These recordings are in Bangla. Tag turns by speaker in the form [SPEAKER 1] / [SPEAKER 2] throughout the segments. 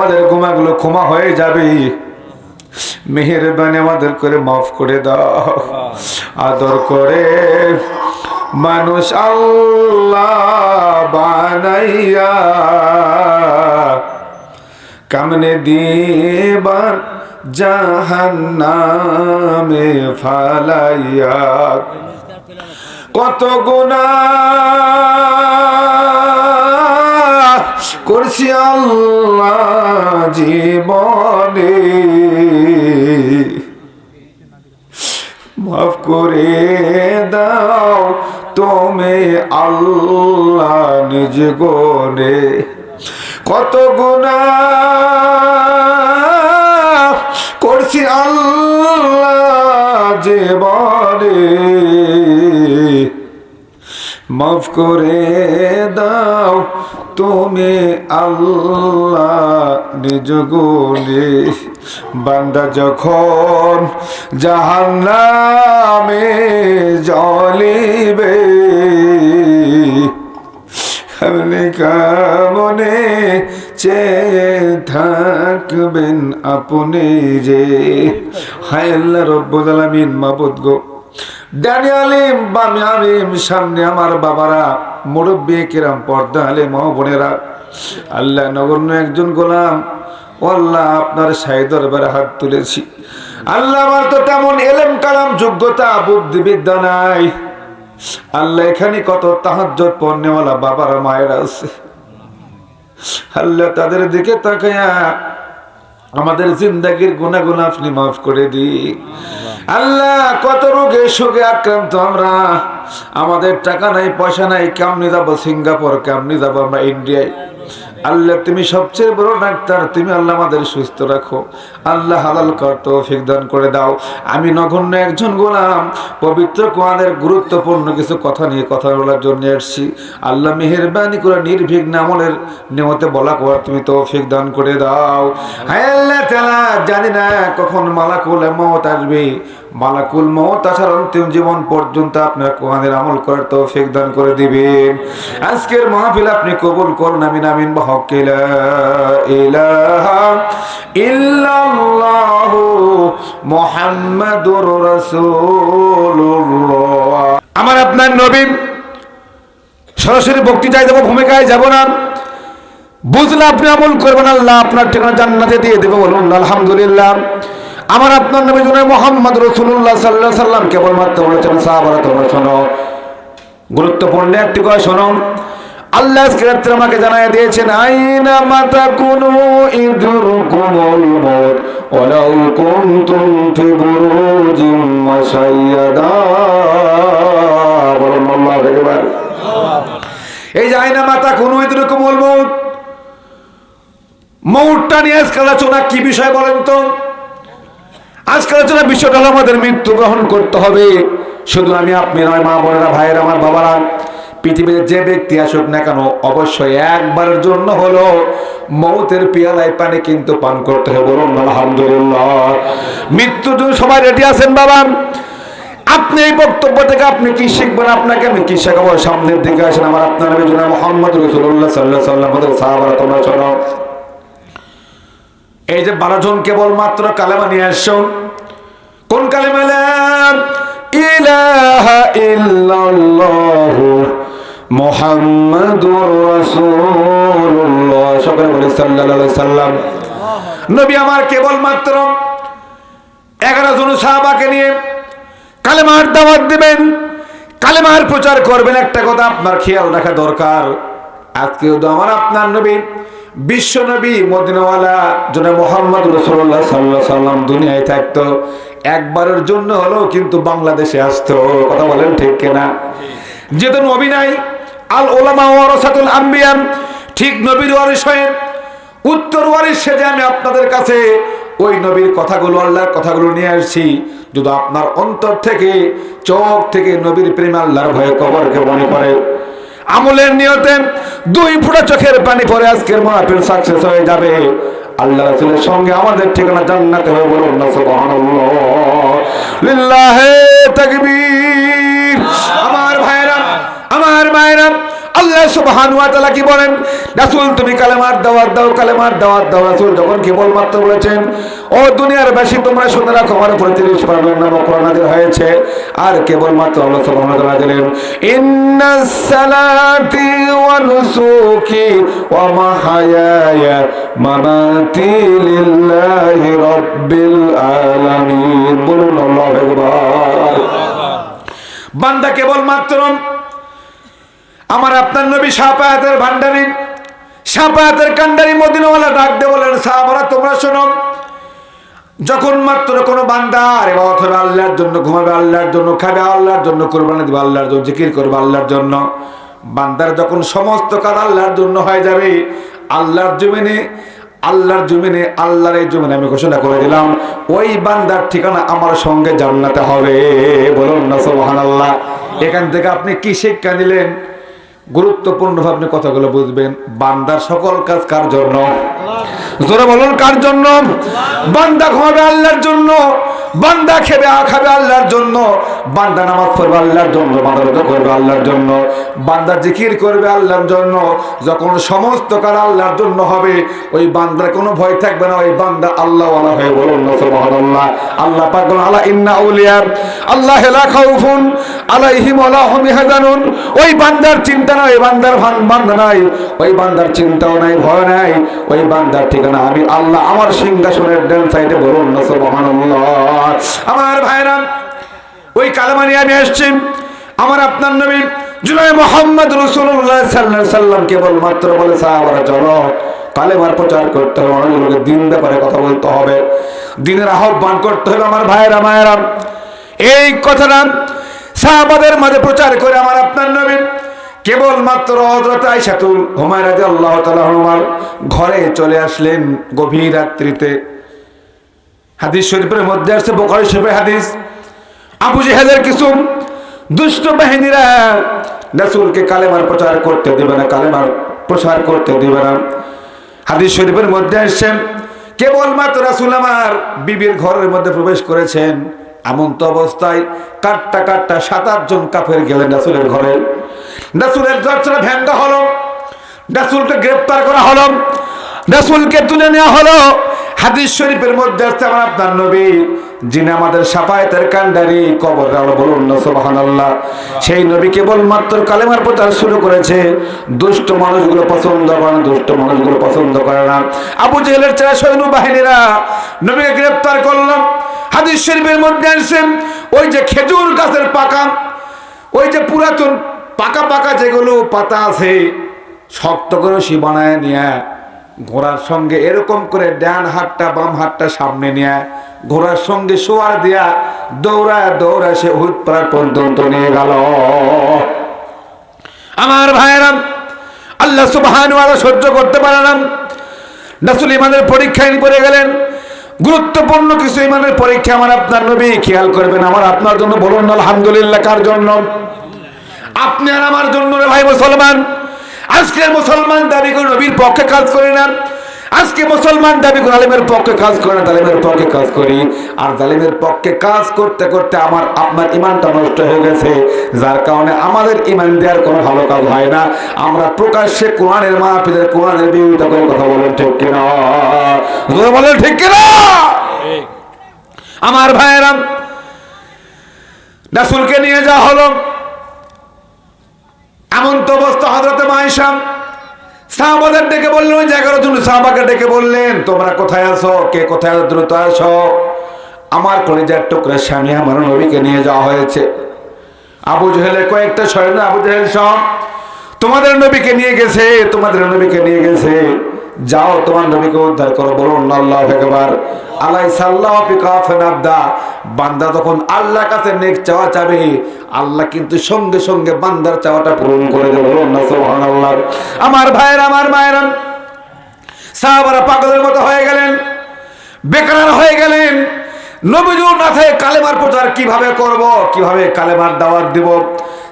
[SPEAKER 1] আমাদের গুমাগুলো ক্ষমা হয়ে যাবে। মেহেরবানি আমাদের করে মাফ করে দাও। আদর করে মানুষ আল্লাহ বানাইয়া কামনে দিবার জাহান্নামে ফালাইয়া। কত গুণা করছি আল্লাহ জীবনে। মাফ করে দাও তুমি আল্লাহ নিজ গোনে। কত গুণা করছি আল্লাহ জীবনে। মাফ করে দাও তুমি আল্লাহ নিজ গুণে বান্দা যখন জাহান্নামে জলিবে কামনে চেয়ে থাকবেন আপনি যে। হায় আল্লাহ রব্বুল আলামিন, মাবুদ গো। ডানি আলিম বামি আলিম সামনে আমার বাবারা, মুরব্বী কিরাম, পর্দা আলে মহ বোনেরা। আল্লাহ নগণ্য একজন গোলাম। ও আল্লাহ আপনার সাই দরবারে হাত তুলেছি। আল্লাহ আমার তো তেমন এলেম, কালাম, যোগ্যতা বুদ্ধিবিদ্যা নাই। আল্লাহ এখানে কত তাহাজ্জত পণ্যওয়ালা বাবারা, মায়েরা আছে। আল্লাহ তাদের দিকে তাকায়া আমাদের জিন্দাগির গুণাগুণ আপনি মাফ করে দি আল্লাহ, কত রোগে সুখে আক্রান্ত আমরা। আমাদের টাকা নাই, পয়সা নাই, কেমনি যাব? সিঙ্গাপুর, কেমনি যাব আমরা? ইন্ডিয়ায়। আল্লাহ, তুমি সবচেয়ে বড় ডাক্তার, তুমি আল্লাহ আমাদের সুস্থ রাখো। আল্লাহ হালাল কর, তৌফিক দান করে দাও। আমি নগণ্য একজন গোলাম, পবিত্র কোরআনের গুরুত্বপূর্ণ কিছু কথা নিয়ে কথা বলার জন্য এসেছি। আল্লাহ মেহেরবানি করে নির্বিঘ্ন আমলের নেমতে বলা কর, তুমি তৌফিক দান করে দাও। হায় আল্লাহ জানি না কখন মালাকুল মত আসবে। মালাকুল মত আসার অন্তিম জীবন পর্যন্ত আপনার কোরআনের আমল করার তৌফিক দান করে দিবেন। আজকের মাহফিল আপনি কবুল করুন, আমিন আমিন ইলাহা মুহাম্মাদুর রাসূলুল্লাহ। আমার আপনার নবী, সরাসরি বক্তৃতায় যাব ভূমিকায় যাব না। বুঝলে আপনি আমল করবেন, আল্লাহ আপনার ঠিকানা জান্নাতে দিয়ে দেবো, বলুন, আলহামদুলিল্লাহ। আমার আপনার নবী জন্য মোহাম্মদ রসুল্লাহ সাল্লাহ সাল্লাম কেবলমাত্র বলেছেন, সাহাবারা তোমরা শোনো। গুরুত্বপূর্ণ একটি কথা শোনো। আল্লাহ রাত্রে আমাকে জানাই দিয়েছেন, আইনা মাতা কোন ইদুর কোমল মত ওলাউ কুনতুম ফি বুরুজিম মাশাইয়াদা। বলুন এই যে আইনা মাতা কোন ইদুর কোমল মত মৌটটা নিয়ে আজকে আলোচনা কি বিষয় বলেন তো? আজকে আলোচনা বিষয়টা হলো আমাদের মৃত্যু গ্রহণ করতে হবে। শুধু আমি, আপনি নয়, মা বোনেরা, ভাইয়ের, আমার বাবারা পৃথিবীতে যে ব্যক্তি আসুক না কেন, অবশ্যই একবারের জন্য হলো মৌতের পিয়ালায় পানি কিন্তু পান করতে হবে আলহামদুলিল্লাহ। মৃত্যুর জন্য সবাই রেডি আছেন, বাবা? আপনি এই বক্তব্য থেকে আপনি কি শিখবেন? আপনাকে আমি কি শেখাবো? সামনের দিকে আসেন, আমার আপনার মোহাম্মদ রসুল্লাহ সাল্লাহ সাল্লাম সাহাবারা, তোমরা চলো এই যে বারো জন কেবলমাত্র কালেমা নিয়ে আসছো কোন কালেমা ইলাহা ইল্লাল্লাহ মুহাম্মাদুর রাসূলুল্লাহ। সকলে বলি সাল্লাল্লাহু সাল্লাম। নবী আমার কেবলমাত্র এগারো জন সাহাবাকে নিয়ে কালেমার দাওয়াত দিবেন, কালেমার প্রচার করবেন। একটা কথা আপনার খেয়াল রাখা দরকার। আজকেও তো আমার আপনার নবী বিশ্ব নবী, মদিনাওয়ালা যেন মোহাম্মদ রসুল্লাহ সাল্লাহ সাল্লাম দুনিয়ায় থাকতো। একবারের জন্য হলেও কিন্তু বাংলাদেশে আসতো। কথা বলেন ঠিক কিনা? যেহেতু নবী নাই। আল ওলামা ওয়ারাসাতুল আম্বিয়াম ঠিক নবীর ওয়ারিস হয়ে। উত্তর ওয়ারিস সেজে আমি আপনাদের কাছে ওই নবীর কথাগুলো, আল্লাহর কথাগুলো নিয়ে আসছি। যদি আপনার অন্তর থেকে, চোখ থেকে নবীর প্রেম আল্লাহর ভয়ে কবরকে মনে করে আমলের নিয়তে দুই ফুটা চোখের পানি পরে আজকের মাহফিল সাকসেস হয়ে যাবে। আল্লাহ রাসূলের সঙ্গে আমাদের ঠিকানা জান্নাতে হয়ে বলুন না, সুবহানাল্লাহ। লিল্লাহি তাকবীর। আমার ভাইরা আমার ভাইরা আল্লাহ সুবহান ওয়া তাআলা কি বলেন? রাসূল, তুমি কালেমার দাওয়াত দাও, কালেমার দাওয়াত দাও। রাসূল যখন কেবলমাত্র বলেছেন, ও দুনিয়ার বাসী, তোমরা শুনে রাখো, আমার উপরে 30 পারার নাম নাযিল হয়েছে। আর কেবলমাত্র আল্লাহ তাআলা দিলেন, ইন্নাস সালাতি ওয়া নুসুকি ওয়া মাহায়ায়া মামাতি লিল্লাহি রাব্বিল আলামিন। বলুন, আল্লাহু আকবার। বান্দা কেবলমাত্র আমার আপনার নবী সাপায়াতের ভান্ডারী সাপায়াতের কান্ডারি মদিনওয়ালা ডাক দে বলেন, সাহাবারা, তোমরা শোনো, যখন মাত্র কোনো বান্দা আরে হবে আল্লাহর জন্য ঘুমাবে, আল্লাহর জন্য খাবে, আল্লাহর জন্য কোরবানি দিবে, আল্লাহর জন্য জিকির করবে, আল্লাহর জন্য, বান্দার যখন সমস্ত কাজ আল্লাহর জন্য হয়ে যাবে, আল্লাহর জমিনে আল্লাহর জমিনে, আল্লাহর এই জমিনে আমি ঘোষণা করে দিলাম, ওই বান্দার ঠিকানা আমার সঙ্গে জান্নাতে হবে। বলুন না, সুবহানাল্লাহ। এখান থেকে আপনি কি শিক্ষা নিলেন? গুরুত্বপূর্ণভাবে আপনি কথাগুলো বুঝবেন। বান্দার সকল কাজ কার জন্য? জোরে বলুন, কার জন্য? বান্দা ঘুমাবে আল্লাহর জন্য, বান্দা খেবে খাবে আল্লাহর জন্য, বান্দা নামাজ পড়বে আল্লাহর জন্য বান্দা করবে আল্লাহর জন্য, বান্দা জিকির করবে আল্লাহর জন্য, যখন সমস্ত কাজ আল্লাহর জন্য হবে, ওই বান্দার কোনো ভয় থাকবে না, ওই বান্দা আল্লাহ ওয়ালা হয়ে বলুন সুবহানাল্লাহ। আল্লাহ পাক বলেন, আলা ইন্না আউলিয়া, আল্লাহ লা খাউফুন আলাইহিম ওয়ালা হুম ইয়াহজানুন ওই বান্দার চিন্তা ওই বান্দার বান্দা নাই। ওই বান্দার চিন্তাও নাই, ভয় নাই। ওই বান্দার ঠিকানা আমি আল্লাহ। আমার সিংহাসনের ডান সাইডে বলুন আমার ভাইরা, ওই কালামা নিয়ে আমি আসছি আমার আপনার নবী জুলাই মোহাম্মদ রসুল্লাহ সাল্লাহ সাল্লাম কেবল মাত্র বলে, সাহাবারা, চলো। কালেমার প্রচার করতে হবে অনেকগুলোকে দিন ব্যাপারে কথা বলতে হবে। দিনের আহ্বান করতে হবে, আমার ভাইয়েরা মায়েরা। এই কথাটা সাহাবাদের মাঝে প্রচার করে আমার আপনার নবী কেবল মাত্র হজরত আইসাতুল হুমায়রা আল্লাহ তাআলা হুমার ঘরে চলে আসলেন গভীর রাত্রিতে। হাদিস শরীফের মধ্যে আছে বোখারি শরীফের হাদিস। আবু জেহেলের কিছু দুষ্ট বাহিনীরা রাসূলকে কালেমার প্রচার করতে দেবে না, কালেমার প্রসার করতে দেবে না। হাদিস শরীফের মধ্যে আসছেন, কেবলমাত্র রাসূল আমার বিবির ঘরের মধ্যে প্রবেশ করেছেন। এমন তো অবস্থায় কাটটা কাটটা সাত আটজন কাফের গেলেন নাসুরের ঘরে। রাসূলের দরজাটা ভেঙ্গা হলো। রাসূলকে গ্রেপ্তার করা হলো। রাসূলকে তুলে নেওয়া হলো। হাদিস শরীফের মধ্যে আসছে আমার আপনার নবী, যিনি আমাদের সাফায়েতের কান্ডারি কবর বলুন না, সুবহানাল্লাহ। সেই নবী কেবলমাত্র কালেমার প্রচার শুরু করেছে। দুষ্ট মানুষগুলো পছন্দ করে না, দুষ্ট মানুষগুলো পছন্দ করে না। আবু জেহেলের চেরা সৈন্য বাহিনীরা নবীকে গ্রেফতার করলাম হাদিস শরীফের মধ্যে আসছেন ওই যে খেজুর গাছের পাকা, ওই যে পুরাতন পাকা পাকা যেগুলো পাতা আছে, শক্ত করে সি বানায় নিয়ে ঘোড়ার সঙ্গে এরকম করে ডান হাতটা বাম হাতটা সামনে নিয়ে ঘোড়ার সঙ্গে শোয়ার দিয়া দৌড়া দৌড়া সে হুদ পাড়ার পর্যন্ত নিয়ে গেল। আমার ভাইয়েরা আল্লাহ সুবহান সহ্য করতে পারে না। রাসূল ইমানের পরীক্ষায় পড়ে গেলেন। গুরুত্বপূর্ণ কিছু ইমানের পরীক্ষা আমার আপনার নবী খেয়াল করবেন। আমার আপনার জন্য বলুন, আলহামদুলিল্লাহ, কার জন্য? আপনি আর আমার জন্য ভাই মুসলমান। আজকের মুসলমান দাবি করে নবীর পক্ষে কাজ করে না। আজকে মুসলমান দাবি করে আলিমের পক্ষে কাজ করে না তালিমের পক্ষে কাজ করি। আর তালিমের পক্ষে কাজ করতে করতে আমার আপনার ইমানটা নষ্ট হয়ে গেছে। যার কারণে আমাদের ইমান দেওয়ার কোনো ভালো কাজ হয় না। আমরা প্রকাশ্যে কোরআনের মাহফিলের কোরআনের বিরোধিতা করে কথা বলেন ঠিক কিনা? বলেন ঠিক কিনা? আমার ভাইয়েরা রাসূলকে নিয়ে যাওয়া হলো। এমন তো অবস্থা হজরতে মায়েশাম সাহাবাদের ডেকে বললেন, ওই এগারো জন সাহাবাকে ডেকে বললেন, তোমরা কোথায় আসো কে কোথায়? দ্রুত আসো আমার কলিজার টুকরা স্বামী আমার নবীকে নিয়ে যাওয়া হয়েছে। আবু জহেলের কয়েকটা সৈন্য আবু জহেল সব তোমাদের নবীকে নিয়ে গেছে, তোমাদের নবীকে নিয়ে গেছে। যাও, তোমার নবীকে উদ্ধার করো আল্লাহ কিন্তু সঙ্গে সঙ্গে সাহাবারা মতো হয়ে গেলেন হয়ে গেলেন। কালেমার প্রচার কীভাবে করব, কীভাবে কালেমার দাওয়াত দিব?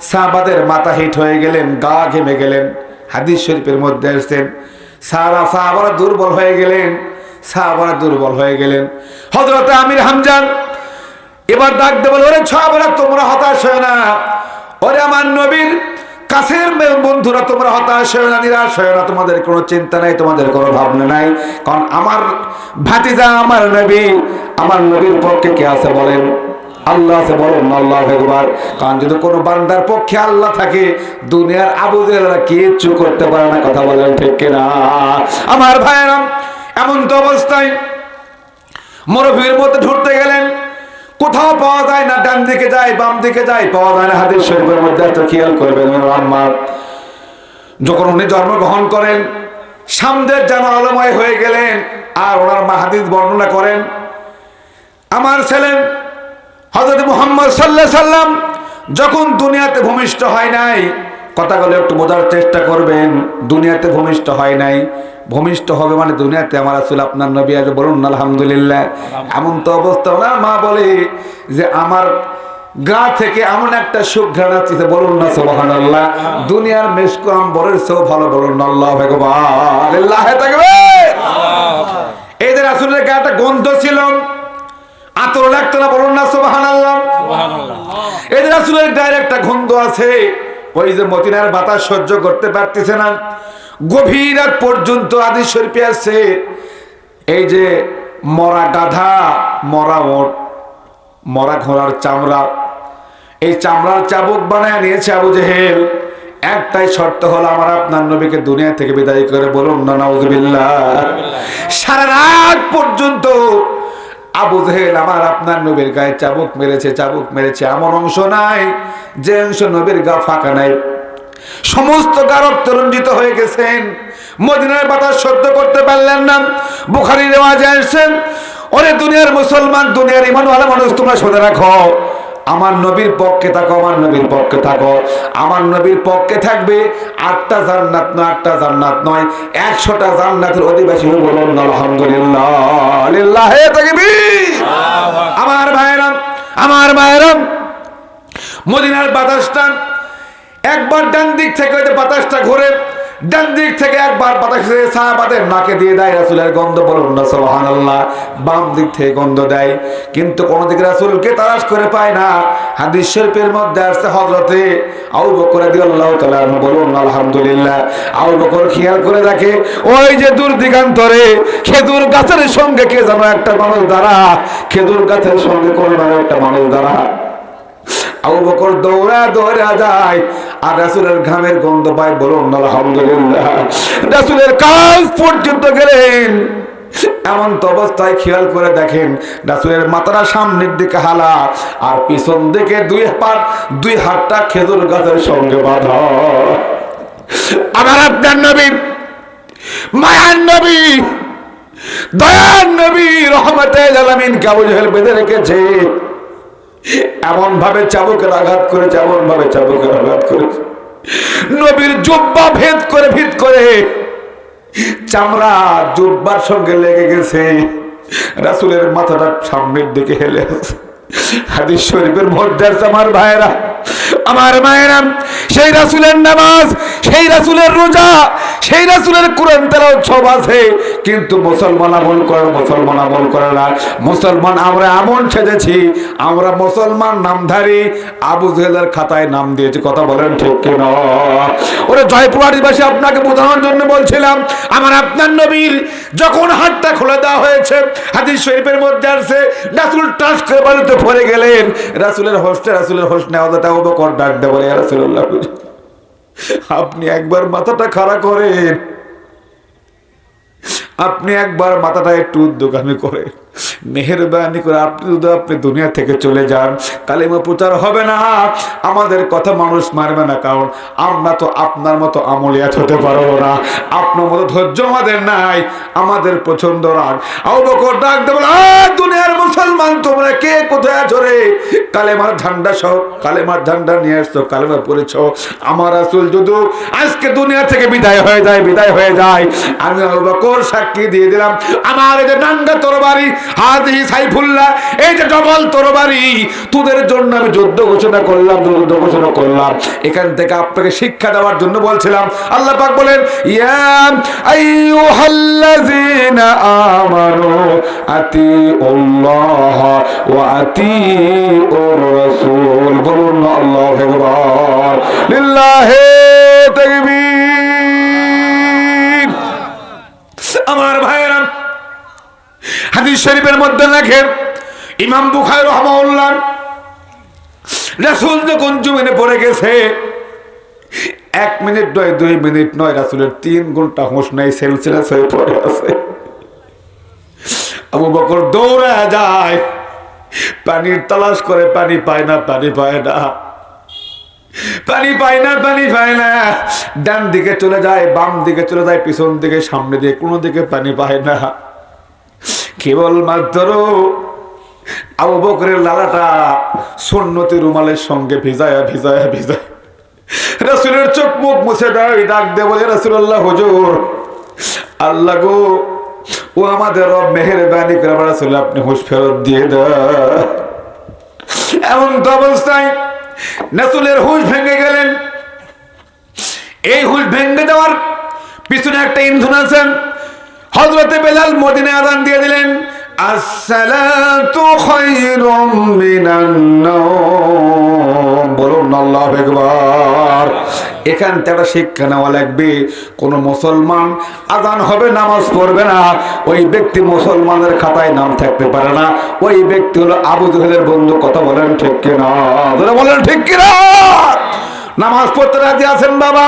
[SPEAKER 1] সাহাবাদের মাথা হিট হয়ে গেলেন, গা ঘেমে গেলেন। হাদিস শরীফের মধ্যে আসছেন সাহাবা সাহাবারা দুর্বল হয়ে গেলেন। সাহাবারা দুর্বল হয়ে গেলেন। হজরত আমির হামজান এবার ডাক দেবল ওরে ছয়াবেলা তোমরা হতাশ হয় না। ওরে আমার নবীর কাছের বন্ধুরা, তোমরা হতাশ হয়ে না, নিরাশ হয়ে না। তোমাদের কোনো চিন্তা নাই, তোমাদের কোনো ভাবনা নাই। কারণ আমার ভাতিজা, আমার নবী, আমার নবীর পক্ষে কে আছে বলেন? আল্লাহ আছে, বলো আল্লাহ একবার। কারণ যদি কোনো বান্দার পক্ষে আল্লাহ থাকে, দুনিয়ার আবু জেলেরা কিচ্ছু করতে পারে না, কথা বলেন ঠিক কিনা? আমার ভাইয়েরাম এমন তো অবস্থায় মরুভূমির মধ্যে ঢুকতে গেলেন, কোথাও পাওয়া যায় না, ডান দিকে যায়, বাম দিকে যায়, পাওয়া যায় না হাতের শরীফের মধ্যে একটা খেয়াল করবেন আমার যখন উনি জন্মগ্রহণ করেন সামদের যেন আলময় হয়ে গেলেন, আর ওনার মা হাদিস বর্ণনা করেন, আমার ছেলে হজরত মুহাম্মদ সাল্লাহ সাল্লাম যখন দুনিয়াতে ভূমিষ্ঠ হয় নাই কথাগুলো একটু বোঝার চেষ্টা করবেন দুনিয়াতে ভূমিষ্ঠ হয় নাই। ভূমিষ্ঠ হবে মানে দুনিয়াতে আমার আসলে আপনার নবী আজ বলুন না, আলহামদুলিল্লাহ। এমন তো অবস্থা ওনার মা বলে যে আমার গা থেকে এমন একটা সুখ ঘ্রাণ আসছে বলুন না সোবাহান আল্লাহ দুনিয়ার মেসকো আম্বরের সেও ভালো বলুন না আল্লাহ ভগবান থাকবে এদের আসলে গাটা গন্ধ ছিল আতর লাগতো না বলুন না সোবাহান আল্লাহ এদের আসলে গায়ের একটা গন্ধ আছে ওই যে মতিনার বাতাস সহ্য করতে পারতেছে না। গভীর রাত পর্যন্ত আদি শরীফে আছে এই যে মরা গাধা মরা ওট মরা ঘোড়ার চামড়া। এই চামড়ার চাবুক বানায় নিয়েছে আবু জেহেল। একটাই শর্ত হলো আমার আপনার নবীকে দুনিয়া থেকে বিদায় করে বলুন না নাউজুবিল্লাহ। সারা রাত পর্যন্ত আবু জেহেল আমার আপনার নবীর গায়ে চাবুক মেরেছে চাবুক মেরেছে। এমন অংশ নাই, যে অংশ নবীর গা ফাঁকা নাই। সমস্ত গারক তরঞ্জিত হয়ে গেছেন। মদিনার বাতাস সহ্য করতে পারলেন না। বুখারি রেওয়াজে আসছেন অনেক দুনিয়ার মুসলমান, দুনিয়ার ইমান ভালো মানুষ, তোমরা শুনে রাখো। আমার নবীর পক্ষে থাকো আমার নবীর পক্ষে থাকো আমার নবীর পক্ষে থাকবে আটটা জান্নাত নয় আটটা জান্নাত নয় একশোটা জান্নাতের অধিবাসী হয়ে বলুন আলহামদুলিল্লাহ। আমার ভাইরাম আমার ভাইরাম মদিনার বাতাসটা একবার ডান দিক থেকে বাতাসটা ঘুরে ডান দিক থেকে একবার বাতাস সাহাবাদের নাকে দিয়ে দেয়, রাসুলের গন্ধ বলুন না সোহান আল্লাহ বাম দিক থেকে গন্ধ দেয়, কিন্তু কোন দিকে রাসুলকে তালাশ করে পায় না। হাদিস শরীফের মধ্যে আসছে হজরতে আউ বকর আল্লাহ তাআলা বলুন, আলহামদুলিল্লাহ। আউ বকর খেয়াল করে দেখে, ওই যে দূর দিগান্তরে খেজুর গাছের সঙ্গে কে যেন একটা মানুষ দাঁড়া, খেজুর গাছের সঙ্গে কোন একটা মানুষ দাঁড়া। আবু বকর দৌড়া দৌড়া যায়। আর রাসুলের ঘামের গন্ধ পায় বলুন, আলহামদুলিল্লাহ। রাসুলের কাজ পর্যন্ত গেলেন। এমন তো অবস্থায় খেয়াল করে দেখেন, রাসুলের মাথাটা সামনের দিকে হালা, আর পিছন দিকে দুই পাট দুই হাতটা খেজুর গাছের সঙ্গে বাঁধা। আমার আপনার নবী, মায়ার নবী, দয়ার নবী রহমতে জালামিন কাবু জহেল বেঁধে রেখেছে। এমন ভাবে চাবুকের আঘাত করেছে এমন ভাবে চাবুকের আঘাত করেছে। নবীর জুব্বা ভেদ করে ভিত করে। চামড়া জুব্বার সঙ্গে লেগে গেছে। রাসুলের মাথাটা সামনের দিকে হেলে আছে হাদিস শরীফের মধ্যে আমার ভাইয়েরা। আমার মায়েরা সেই রাসুলের নামাজ, সেই রাসুলের রোজা, সেই রাসুলের কোরআন তেলাওয়াত সব আছে। কিন্তু মুসলমান আমল করে, মুসলমান আমল করে না। মুসলমান আমরা এমন সেজেছি, আমরা মুসলমান নামধারী। আবু জেহেলের খাতায় নাম দিয়েছি, কথা বলেন ঠিক কি না? ওরে জয়পুরহাটি বাসী আপনাকে বোঝানোর জন্য বলছিলাম, আমার আপনার নবীর যখন হাতটা খুলে দেওয়া হয়েছে, হাদিস শরীফের মধ্যে আসছে, রাসুল টাচ করে বাড়িতে পড়ে গেলেন। রাসুলের হোস্টে রাসুলের হোস্ট নেওয়া দাটা ডাক দেবো রাসুল্লাহ আপনি একবার মাথাটা খাড়া করেন। আপনি একবার মাথাটা একটু উদ্যোগামী করে, মেহরবানি করে, আপনি যদি আপনি দুনিয়া থেকে চলে যান, কালিমা প্রচার হবে না। আমাদের কথা মানুষ মারবে না, কারণ আমরা তো আপনার মতো আমলিয়াত হতে পারব না। আপনার মতো ধৈর্য আমাদের নাই, আমাদের পছন্দ রাগ। বকর ডাক দেবো দুনিয়ার মুসলমান, তোমরা কে? কোথায় আছো রে? কালেমার ঝান্ডা সহ, কালেমার ঝান্ডা নিয়ে আসছো, কালেমা পড়েছ। আমার আসল যদি, আজকে দুনিয়া থেকে বিদায় হয়ে যায়, বিদায় হয়ে যায়। আমি আবু বকর সাক্ষী দিয়ে দিলাম। আমার এই যে নাঙ্গা তরবারি, হাজি সাইফুল্লাহ, এই যে ডবল তরবারি, তোদের জন্য আমি যুদ্ধ ঘোষণা করলাম, যুদ্ধ ঘোষণা করলাম। এখান থেকে আপনাকে শিক্ষা দেওয়ার জন্য বলছিলাম। আল্লাহ পাক বলেন, ইয়া আইয়ুহাল্লাযীনা আমানু আতিউল্লাহ ওয়া আতিউর রাসূল। বলুন আল্লাহু আকবার। লিল্লাহি লেখেন ইমাম বুখাই রহমাউল্লাহ রাসূল যখন জমিনে পড়ে গেছে, এক মিনিট নয়, দুই মিনিট নয়, রাসূলের তিন ঘণ্টা হোশ নাই সেলসিলাস হয়ে পড়ে আছে। আবু বকর যায়, পানির তালাশ করে, পানি পায় না, পানি পায় না। পানি পায় না, পানি পায় না। ডান দিকে চলে যায়, বাম দিকে চলে যায়, পিছন দিকে, সামনে দিকে, কোনো দিকে পানি পায় না। কেবল মাত্র আবু বকরের লালাটা সুন্নতি রুমালের সঙ্গে ভিজায়া ভিজায়া, ভিজায়। রাসুলের চোখ মুখ মুছে দেয় ডাক দে বলে রাসুল্লাহ হুজুর, আল্লাহ গো, ও আমাদের রব মেহেরবানি করে আমার রাসুল আপনি হুশ ফেরত দিয়ে দেয় এমন তো অবস্থায় নাসুলের হুশ ভেঙে গেলেন। এই হুশ ভেঙে দেওয়ার পিছনে একটা ইন্ধন আছেন হজরতে বেলাল মদিনে আদান দিয়ে দিলেন বলুন, আল্লাহু আকবার। এখান থেকে শিক্ষা নেওয়া লাগবে, কোন মুসলমান আজান হবে, নামাজ পড়বে না, ওই ব্যক্তি মুসলমানের খাতায় নাম থাকতে পারে না, ওই ব্যক্তি হলো আবু জহেলের বন্ধু, কথা বলেন ঠিক কিনা? বলেন ঠিক কিনা? নামাজ পড়তে রাজি আছেন বাবা?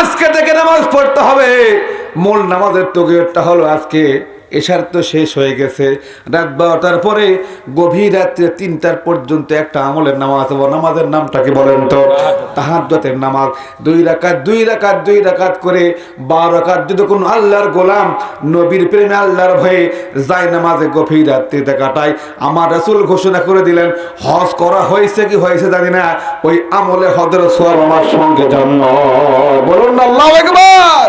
[SPEAKER 1] আজকে থেকে নামাজ পড়তে হবে। মূল নামাজের তগিয়রটা হলো আজকে এশার তো শেষ হয়ে গেছে। রাত বারোটার পরে গভীর রাত্রে তিনটার পর্যন্ত একটা আমলের নামাজ হব নামাজের নামটা কি বলেন তো তাহাজ্জতের নামাজ। দুই রাকাত দুই রাকাত দুই রাকাত করে বারো রাকাত যদি কোনো আল্লাহর গোলাম নবীর প্রেমে আল্লাহর ভয়ে যায় নামাজে গভীর রাত্রিতে কাটায়, আমার রাসূল ঘোষণা করে দিলেন, হজ করা হয়েছে কি হয়েছে জানি না, ওই আমলে হজের সোয়াব আমার সঙ্গে জন্ম বলুন আল্লাহু আকবার।